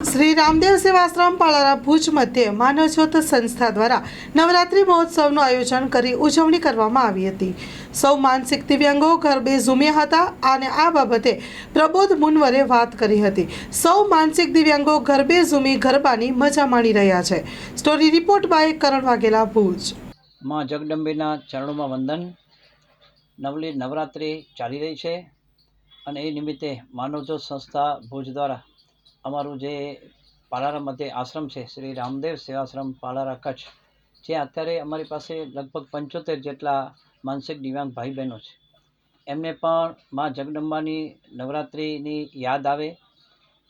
શ્રી રામદેવ સેવાશ્રમ પાલારા ભુજ મધ્યે માનવજ્યોત સંસ્થા દ્વારા નવરાત્રિ મહોત્સવનું આયોજન કરી ઉજવણી કરવામાં આવી હતી. સૌ માનસિક દિવ્યાંગો ગરબે ઝૂમ્યા હતા અને આ બાબતે પ્રબોધ મુનવરે વાત કરી હતી. સૌ માનસિક દિવ્યાંગો ગરબે ઝૂમી ગરબાની મજા માણી રહ્યા છે. Story report by Karan Vaghela Bhuj. માં જગદંબેના ચરણોમાં વંદન. નવલી નવરાત્રિ ચાલી રહી છે અને એ નિમિત્તે માનવજોત સંસ્થા ભુજ દ્વારા અમારું જે પાલારા મધ્ય આશ્રમ છે, શ્રી રામદેવ સેવાશ્રમ પાલારા કચ્છ જે અત્યારે અમારી પાસે લગભગ પંચોતેર જેટલા માનસિક દિવ્યાંગ ભાઈ બહેનો છે. એમને પણ માં જગદંબાની નવરાત્રિની યાદ આવે.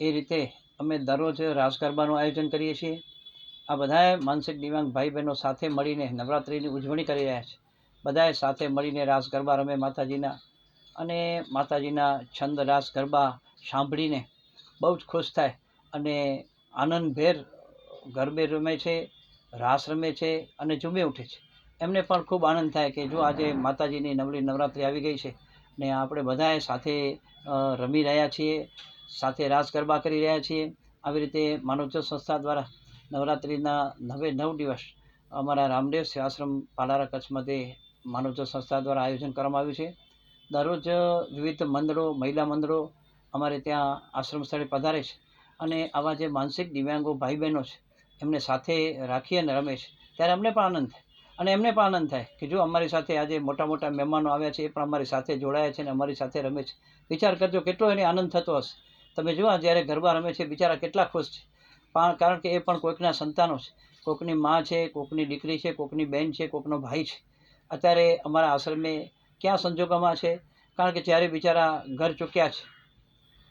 એ રીતે અમે દરરોજ રાસ ગરબાનું આયોજન કરીએ છીએ. આ બધાએ માનસિક દિવ્યાંગ ભાઈ બહેનો સાથે મળીને નવરાત્રિની ઉજવણી કરી રહ્યા છે. બધાએ સાથે મળીને રાસ ગરબા રમે માતાજીના. અને માતાજીના છંદ રાસ ગરબા સાંભળીને બહુ જ ખુશ થાય અને આનંદભેર ગરબે રમે છે, રાસ રમે છે અને ઝૂમી ઉઠે છે. એમને પણ ખૂબ આનંદ થાય કે જો આજે માતાજીની નવલી નવરાત્રિ આવી ગઈ છે ને આપણે બધાએ સાથે રમી રહ્યા છીએ, સાથે રાસ ગરબા કરી રહ્યા છીએ, આવી રીતે માનવજ્યોત સંસ્થા દ્વારા નવરાત્રિના નવે નવ દિવસ અમારા રામદેવ સેવાશ્રમ પાલારા કચ્છમાંથી માનવજ્યોત સંસ્થા દ્વારા આયોજન કરવામાં આવ્યું છે. દરરોજ વિવિધ મંડળો, મહિલા મંડળો અમારે ત્યાં આશ્રમ સ્થળે પધારે છે. અને આવા જે માનસિક દિવ્યાંગો ભાઈ બહેનો છે, એમને સાથે રાખી અને રમે છે. ત્યારે અમને પણ આનંદ થાય. અને એમને પણ આનંદ થાય કે જો અમારી સાથે આજે મોટા મોટા મહેમાનો આવ્યા છે, એ પણ અમારી સાથે જોડાયા છે અને અમારી સાથે રમે છે. વિચાર કરજો કેટલો એને આનંદ થતો હશે. તમે જુઓ જ્યારે ગરબા રમે છે, બિચારા કેટલા ખુશ છે. પણ કારણ કે એ પણ કોઈકના સંતાનો છે. કોકની મા છે, કોકની દીકરી છે, કોકની બહેન છે, કોકનો ભાઈ છે. અત્યારે અમારા આશ્રમે ક્યાં સંજોગોમાં છે? કારણ કે જ્યારે બિચારા ઘર ચૂક્યા છે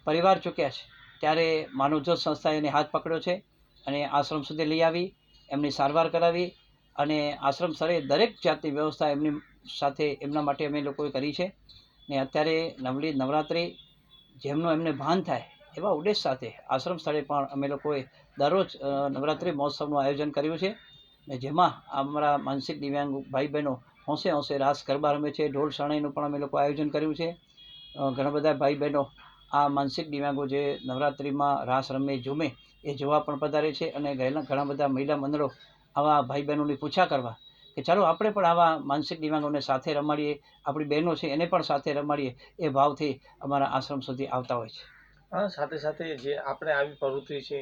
પરિવાર ચૂક્યા છે. ત્યારે માનવજ્યોત સંસ્થાએ એને હાથ પકડ્યો છે અને આશ્રમ સુધી લઈ આવી, એમની સારવાર કરાવી અને આશ્રમ સ્થળે દરેક જાતની વ્યવસ્થા એમની સાથે એમના માટે અમે લોકોએ કરી છે. ને અત્યારે નવલી નવરાત્રિ જેમનું એમને ભાન થાય એવા ઉદ્દેશ સાથે આશ્રમ સ્થળે પણ અમે લોકોએ દરરોજ નવરાત્રિ મહોત્સવનું આયોજન કર્યું છે. ને જેમાં અમારા માનસિક દિવ્યાંગ ભાઈ બહેનો હોંશે હોંશે રાસ ગરબા રમે છે. ઢોલ શરણાઈનું પણ અમે લોકો આયોજન કર્યું છે. ઘણા બધા ભાઈ બહેનો આ માનસિક દિવ્યાંગો જે નવરાત્રિમાં રાસ રમે ઝૂમે એ જોવા પણ પધારે છે અને ગયેલા ઘણા બધા મહિલા મંડળો આવા ભાઈ બહેનોની પૂછા કરવા કે ચાલો આપણે પણ આવા માનસિક દિવ્યાંગોને સાથે રમાડીએ આપણી બહેનો છે એને પણ સાથે રમાડીએ એ ભાવથી અમારા આશ્રમ સુધી આવતા હોય છે. હા સાથે સાથે જે આપણે આવી પ્રવૃત્તિ છે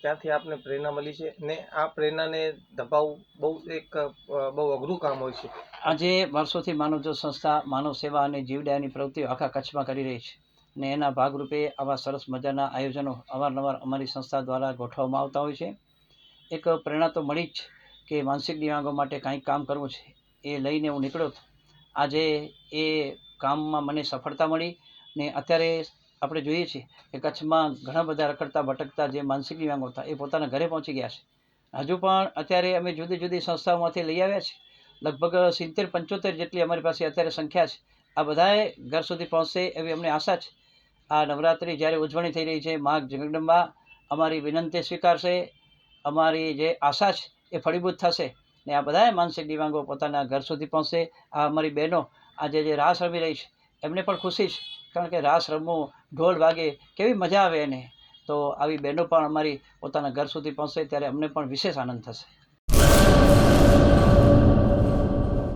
ત્યાંથી આપને પ્રેરણા મળી છે ને આ પ્રેરણાને દબાવવું બહુ એક બહુ અઘરું કામ હોય છે. આજે વર્ષોથી માનવજ્યોત સંસ્થા માનવ સેવા અને જીવદયાની પ્રવૃત્તિઓ આખા કચ્છમાં કરી રહી છે. અને એના ભાગરૂપે આવા સરસ મજાના આયોજનો અવારનવાર અમારી સંસ્થા દ્વારા ગોઠવવામાં આવતા હોય છે. એક પ્રેરણા તો મળી જ કે માનસિક દિવ્યાંગો માટે કાંઈક કામ કરવું છે એ લઈને હું નીકળ્યો આજે એ કામમાં મને સફળતા મળી ને અત્યારે આપણે જોઈએ છીએ કે કચ્છમાં ઘણા બધા રખડતા ભટકતા જે માનસિક દિવ્યાંગો હતા એ પોતાના ઘરે પહોંચી ગયા છે. હજુ પણ અત્યારે અમે જુદી જુદી સંસ્થાઓમાંથી લઈ આવ્યા છે. લગભગ સિત્તેર પંચોતેર જેટલી અમારી પાસે અત્યારે સંખ્યા છે. આ બધાએ ઘર સુધી પહોંચશે એવી અમને આશા છે. આ નવરાત્રિ જ્યારે ઉજવણી થઈ રહી છે, માઘ જગદંબા અમારી વિનંતી સ્વીકારશે. અમારી જે આશા છે, એ ફળીભૂત થશે ને આ બધાએ માનસિક દિવ્યાંગો પોતાના ઘર સુધી પહોંચશે. આ અમારી બહેનો આજે જે રાસ રમી રહી છે, એમને પણ ખુશી છે, કારણ કે રાસ રમવું ઢોલ વાગે કેવી મજા આવે એને. તો આવી બહેનો પણ અમારી પોતાના ઘર સુધી પહોંચશે, ત્યારે અમને પણ વિશેષ આનંદ થશે.